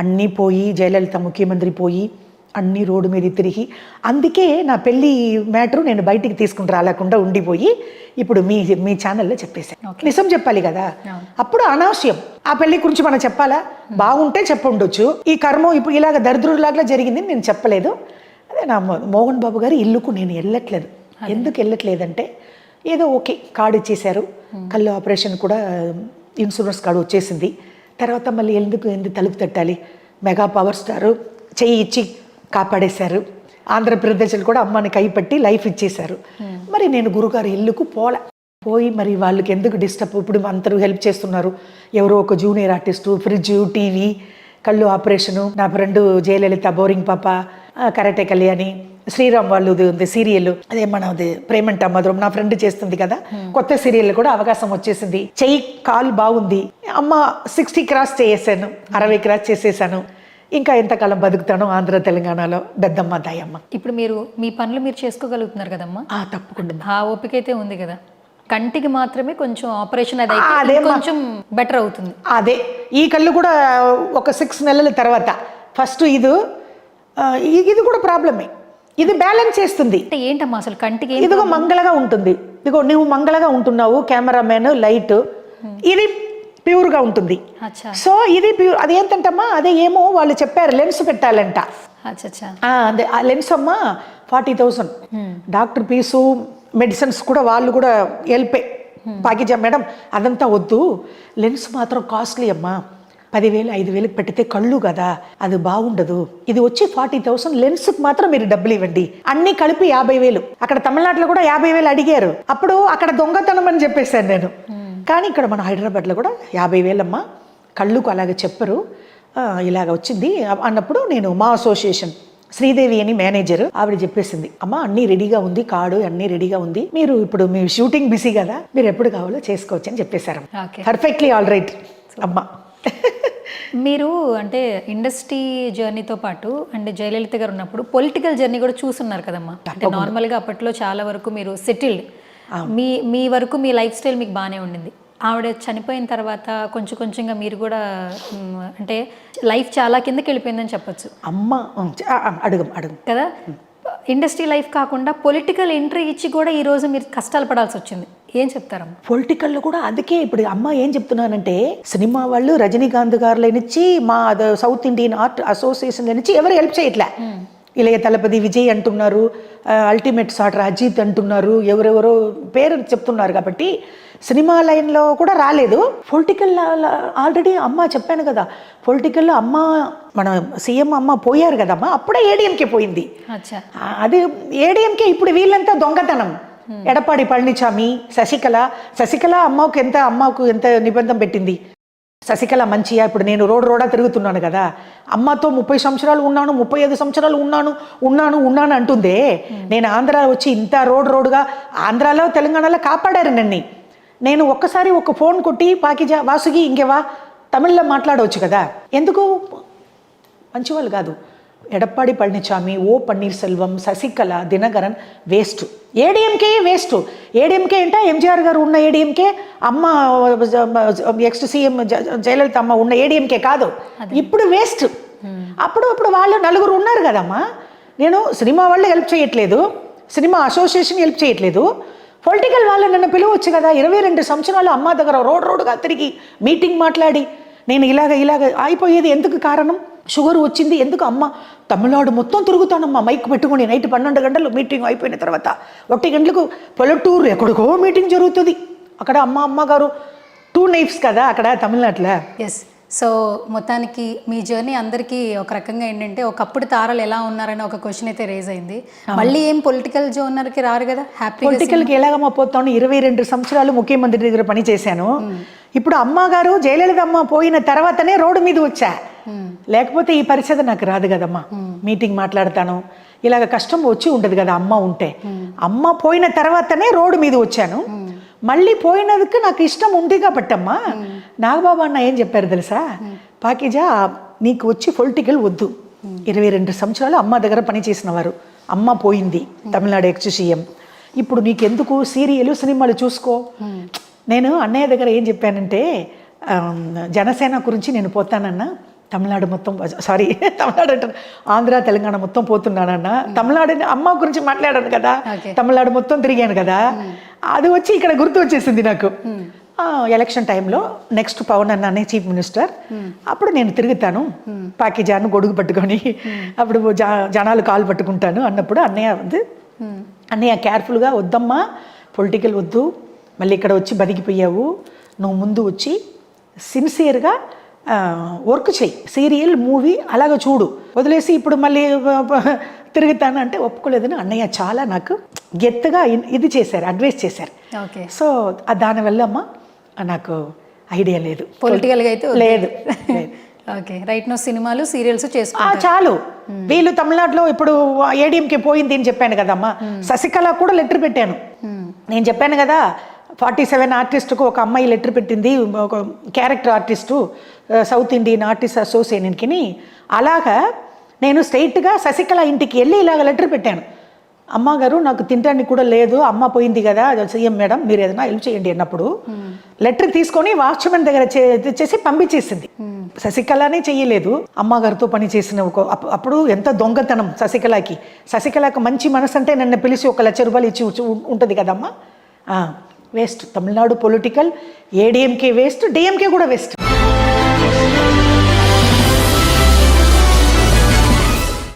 అన్నీ పోయి జయలలిత ముఖ్యమంత్రి పోయి అన్ని రోడ్డు మీద తిరిగి అందుకే నా పెళ్ళి మ్యాటర్ నేను బయటికి తీసుకుని రాలేకుండా ఉండిపోయి ఇప్పుడు మీ మీ ఛానల్లో చెప్పేశాను నిజం చెప్పాలి కదా? అప్పుడు అనావశ్యం ఆ పెళ్ళి గురించి మనం చెప్పాలా? బాగుంటే చెప్పుండొచ్చు. ఈ కర్మ ఇప్పుడు ఇలాగ దరిద్రులాగా జరిగింది నేను చెప్పలేదు. అదే నా మోహన్ బాబు గారి ఇల్లుకు నేను వెళ్ళట్లేదు. ఎందుకు వెళ్ళట్లేదంటే ఏదో ఓకే కార్డు ఇచ్చేశారు. కళ్ళు ఆపరేషన్ కూడా ఇన్సూరెన్స్ కార్డు వచ్చేసింది. తర్వాత మళ్ళీ ఎందుకు ఎందుకు తలుపు తట్టాలి? మెగా పవర్ స్టార్ చెయ్యి ఇచ్చి కాపాడేశారు. ఆంధ్రప్రదేశ్లో కూడా అమ్మని కైపట్టి లైఫ్ ఇచ్చేశారు. మరి నేను గురుగారు ఇల్లుకు పోలే. పోయి మరి వాళ్ళకి ఎందుకు డిస్టర్బ్? ఇప్పుడు అందరూ హెల్ప్ చేస్తున్నారు. ఎవరో ఒక జూనియర్ ఆర్టిస్టు ఫ్రిడ్జ్ టీవీ కళ్ళు ఆపరేషను నా ఫ్రెండ్ జయలలిత బోరింగ్ పాప కరాటే కళ్యాణి శ్రీరామ్ వాళ్ళు ఉంది సీరియల్. అదే మనది ప్రేమంట మధురం నా ఫ్రెండ్ చేస్తుంది కదా. కొత్త సీరియల్ కూడా అవకాశం వచ్చేసింది. చెయ్యి కాలు బాగుంది. అమ్మ సిక్స్టీ క్రాస్ చేసేసాను అరవై క్రాస్ చేసేసాను. ఇంకా ఎంతకాలం బతుకుతానో ఆంధ్ర తెలంగాణలో? పెద్దమ్మ దాయమ్మ ఇప్పుడు మీరు మీ పనులు మీరు చేసుకోగలుగుతున్నారు కదమ్మా? ఆ తప్పకుండా. ఆ ఓపిక అయితే ఉంది కదా. కంటికి మాత్రమే కొంచెం ఆపరేషన్ అది అదేమ్మా. కొంచెం బెటర్ అవుతుంది. అదే. ఈ కళ్ళు కూడా ఒక సిక్స్ నెలల తర్వాత. ఫస్ట్ ఇది ఇది కూడా ప్రాబ్లమే ఇది బ్యాలెన్స్ చేస్తుంది. అంటే ఏంటమ్మా అసలు కంటికి ఇదిగో మంగళగా ఉంటుంది. ఇదిగో నువ్వు మంగళగా ఉంటున్నావు కెమెరామెన్ లైట్ ఇది ప్యూర్గా ఉంటుంది. సో ఇది ప్యూర్ అదేంటంటమ్మా అదే ఏమో వాళ్ళు చెప్పారు లెన్స్ పెట్టాలంట. అదే ఆ లెన్స్ అమ్మా forty thousand. Doctor fees medicines కూడా వాళ్ళు కూడా హెల్పే పాకిజా మేడం అదంతా వద్దు. లెన్స్ మాత్రం కాస్ట్లీ అమ్మా. పదివేలు ఐదు వేలకు పెడితే కళ్ళు కదా అది బాగుండదు. ఇది వచ్చి ఫార్టీ థౌసండ్ లెన్స్కి మాత్రం మీరు డబ్బులు ఇవ్వండి. అన్ని కలిపి యాభై వేలు. అక్కడ తమిళనాడులో కూడా యాభై వేలు అడిగారు. అప్పుడు అక్కడ దొంగతనం అని చెప్పేశాను నేను. కానీ ఇక్కడ మన హైదరాబాద్లో కూడా యాభై వేలమ్మా కళ్ళుకు అలాగే చెప్పరు. ఇలాగ వచ్చింది. అన్నప్పుడు నేను మా అసోసియేషన్ శ్రీదేవి అని మేనేజర్ ఆవిడ చెప్పేసింది అమ్మ అన్నీ రెడీగా ఉంది కార్డు అన్నీ రెడీగా ఉంది. మీరు ఇప్పుడు మీ షూటింగ్ బిజీ కదా మీరు ఎప్పుడు కావాలో చేసుకోవచ్చు అని చెప్పేశారు. పర్ఫెక్ట్లీ ఆల్ రైట్ అమ్మ. మీరు అంటే ఇండస్ట్రీ జర్నీతో పాటు అంటే జయలలిత గారు ఉన్నప్పుడు పొలిటికల్ జర్నీ కూడా చూస్తున్నారు కదమ్మా. అంటే నార్మల్గా అప్పట్లో చాలా వరకు మీరు సెటిల్డ్. మీ మీ వరకు మీ లైఫ్ స్టైల్ మీకు బాగానే ఉండింది. ఆవిడ చనిపోయిన తర్వాత కొంచెం కొంచెంగా మీరు కూడా అంటే లైఫ్ చాలా కిందకి వెళ్ళిపోయిందని చెప్పొచ్చు. అమ్మ అడుగం అడుగు. కదా? ఇండస్ట్రీ లైఫ్ కాకుండా పొలిటికల్ ఎంట్రీ ఇచ్చి కూడా ఈ రోజు మీరు కష్టాలు పడాల్సి వచ్చింది. ఏం చెప్తారమ్మా? పొలిటికల్లో కూడా అందుకే ఇప్పుడు అమ్మ ఏం చెప్తున్నానంటే సినిమా వాళ్ళు రజనీకాంత్ గారుల నుంచి మా సౌత్ ఇండియన్ ఆర్ట్ అసోసియేషన్ నుంచి ఎవరు హెల్ప్ చేయట్లే. ఇళయ తలపతి విజయ్ అంటున్నారు అల్టిమేట్ సాటర్ అజిత్ అంటున్నారు ఎవరెవరో పేరు చెప్తున్నారు కాబట్టి సినిమా లైన్లో కూడా రాలేదు. పొలిటికల్ ఆల్రెడీ అమ్మ చెప్పాను కదా పొలిటికల్లో అమ్మ మన సీఎం అమ్మ పోయారు కదమ్మా అప్పుడే ఏడిఎంకే పోయింది. అది ఏడిఎంకే ఇప్పుడు వీళ్ళంతా దొంగతనం. ఎడపాడి పళనిస్వామి శశికళ శశికళ అమ్మకు ఎంత అమ్మకు ఎంత నిబంధన పెట్టింది? శశికళ మంచిగా ఇప్పుడు నేను రోడ్ రోడా తిరుగుతున్నాను కదా. అమ్మతో ముప్పై సంవత్సరాలు ఉన్నాను ముప్పై ఐదు సంవత్సరాలు ఉన్నాను ఉన్నాను ఉన్నాను అంటుందే. నేను ఆంధ్ర వచ్చి ఇంత రోడ్ రోడ్గా ఆంధ్రాలో తెలంగాణలో కాపాడారు నన్ను. నేను ఒక్కసారి ఒక ఫోన్ కొట్టి పాకిజా వాసుకి ఇంకెవా? తమిళ్ళో మాట్లాడవచ్చు కదా. ఎందుకు? మంచివాళ్ళు కాదు. Edappadi Palaniswami O Panneer Selvam Sasikala Dinakaran waste. AIADMK waste. ADMK అంటే ఎంజిఆర్ గారు ఉన్న ఏడిఎంకే అమ్మ ఎక్స్ సీఎం జయలలిత అమ్మ ఉన్న ఏడిఎంకే కాదు. ఇప్పుడు వేస్ట్. అప్పుడు అప్పుడు వాళ్ళు నలుగురు ఉన్నారు కదమ్మా. నేను సినిమా వాళ్ళు హెల్ప్ చేయట్లేదు. సినిమా అసోసియేషన్ హెల్ప్ చేయట్లేదు. పొలిటికల్ వాళ్ళు నన్ను పిలవచ్చు కదా. ఇరవై రెండు సంవత్సరాలు అమ్మ దగ్గర రోడ్ రోడ్గా తిరిగి మీటింగ్ మాట్లాడి నేను ఇలాగ ఇలాగ అయిపోయేది ఎందుకు కారణం? షుగర్ వచ్చింది ఎందుకు అమ్మ? తమిళనాడు మొత్తం తిరుగుతానమ్మా. మైక్ పెట్టుకొని నైట్ పన్నెండు గంటలు మీటింగ్ అయిపోయిన తర్వాత. ఒకటి గంటలకు పల్లెటూరు ఎక్కడికో మీటింగ్ జరుగుతుంది. అక్కడ అమ్మ అమ్మగారు టూ నైఫ్స్ కదా అక్కడ తమిళనాడులో. ఎస్ సో మొత్తానికి మీ జర్నీ అందరికీ ఒక రకంగా ఏంటంటే ఒకప్పుడు తారలు ఎలా ఉన్నారని ఒక క్వశ్చన్ అయితే రేజ్ అయింది. మళ్ళీ ఏం పొలిటికల్ జోనర్కి రారు కదా? హ్యాపీ పొలిటికల్కి ఎలాగమ్మా పోతాను? ఇరవై రెండు సంవత్సరాలు ముఖ్యమంత్రి దగ్గర పని చేశాను ఇప్పుడు అమ్మగారు జయలలిత అమ్మ పోయిన తర్వాతనే రోడ్డు మీద వచ్చా. లేకపోతే ఈ పరిస్థితి నాకు రాదు కదమ్మా. మీటింగ్ మాట్లాడతాను. ఇలాగ కష్టం వచ్చి ఉండదు కదా అమ్మ ఉంటే. అమ్మ పోయిన తర్వాతనే రోడ్డు మీద వచ్చాను. మళ్ళీ పోయినందుకు నాకు ఇష్టం ఉంది కాబట్టమ్మా నాగబాబు అన్న ఏం చెప్పారు తెలుసా? పాకిజా నీకు వచ్చి పొలిటికల్ వద్దు. ఇరవై రెండు సంవత్సరాలు అమ్మ దగ్గర పనిచేసిన వారు. అమ్మ పోయింది తమిళనాడు ఎక్స్ సీఎం. ఇప్పుడు నీకెందుకు సీరియలు సినిమాలు చూసుకో? నేను అన్నయ్య దగ్గర ఏం చెప్పానంటే జనసేన గురించి నేను పోతానన్నా. తమిళనాడు మొత్తం సారీ తమిళనాడు అంటాను ఆంధ్ర తెలంగాణ మొత్తం పోతున్నానన్న. తమిళనాడు అమ్మ గురించి మాట్లాడాను కదా. తమిళనాడు మొత్తం తిరిగాను కదా. అది వచ్చి ఇక్కడ గుర్తు వచ్చేసింది నాకు. ఎలక్షన్ టైంలో నెక్స్ట్ పవన్ అన్న అనే చీఫ్ మినిస్టర్ అప్పుడు నేను తిరుగుతాను. పాకిజాను గొడుగు పట్టుకొని. అప్పుడు జా- జనాలు కాలు పట్టుకుంటాను అన్నప్పుడు అన్నయ్య ఉంది అన్నయ్య కేర్ఫుల్గా వద్దమ్మా పొలిటికల్ వద్దు. మళ్ళీ ఇక్కడ వచ్చి బతికిపోయావు. నువ్వు ముందు వచ్చి సిన్సియర్గా వర్క్ చెయ్యి. సీరియల్ మూవీ అలాగ చూడు. వదిలేసి ఇప్పుడు మళ్ళీ తిరుగుతాను అంటే ఒప్పుకోలేదని అన్నయ్య చాలా నాకు గెత్తగా ఇది చేశారు అడ్వైస్ చేశారు. ఓకే. సో దానివల్ల అమ్మ నాకు ఐడియా లేదు. పొలిటికల్గా అయితే. లేదు. ఓకే. రైట్ నో సినిమాలు సీరియల్స్ చేసుకో ఆ, చాలు. వీళ్ళు తమిళనాడులో ఇప్పుడు ఏడిఎంకే పోయింది అని చెప్పాను కదమ్మా. శశికళ కూడా లెటర్ పెట్టాను. నేను చెప్పాను కదా ఫార్టీ సెవెన్ ఆర్టిస్ట్కు ఒక అమ్మాయి లెటర్ పెట్టింది ఒక character artist south Indian artist అసోసియేషన్కి అలాగా నేను స్ట్రైట్గా శశికళ ఇంటికి వెళ్ళి ఇలాగ లెటర్ పెట్టాను. అమ్మగారు నాకు తినడానికి కూడా లేదు అమ్మ పోయింది కదా సీఎం మేడం మీరు ఏదైనా హెల్ప్ చేయండి అన్నప్పుడు లెటర్ తీసుకొని వాచ్మెన్ దగ్గర చే- తెచ్చేసి పంపించేసింది. శశికళనే చెయ్యలేదు. అమ్మగారితో పని చేసిన ఒక అప్- అప్పుడు ఎంత దొంగతనం శశికళకి. శశికళకు మంచి మనసు అంటే నన్ను పిలిచి ఒక లక్ష రూపాయలు ఇచ్చి ఉంటుంది కదమ్మా. Waste. Tamil Nadu political AIADMK waste DMK కూడా వేస్ట్.